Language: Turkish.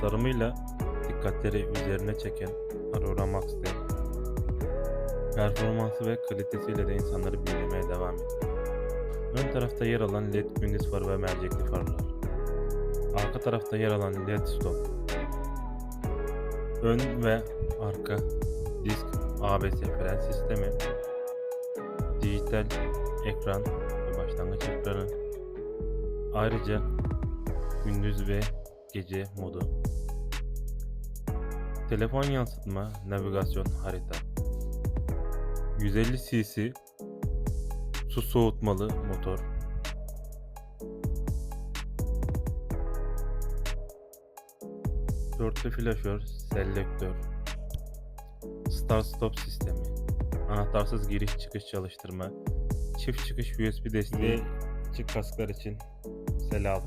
Tasarımıyla dikkatleri üzerine çeken Aurora Max'te performansı ve kalitesiyle de insanları büyülemeye devam ediyor. Ön tarafta yer alan LED gündüz farı ve mercekli farlar. Arka tarafta yer alan LED stop. Ön ve arka disk ABS fren sistemi. Dijital ekran ve başlangıç ekranı. Ayrıca gündüz ve gece modu. Telefon yansıtma, navigasyon, harita. 150 cc su soğutmalı motor. Dörtlü flaşör, selektör, start stop sistemi, anahtarsız giriş çıkış çalıştırma, çift çıkış USB desteği, çık kasklar için sel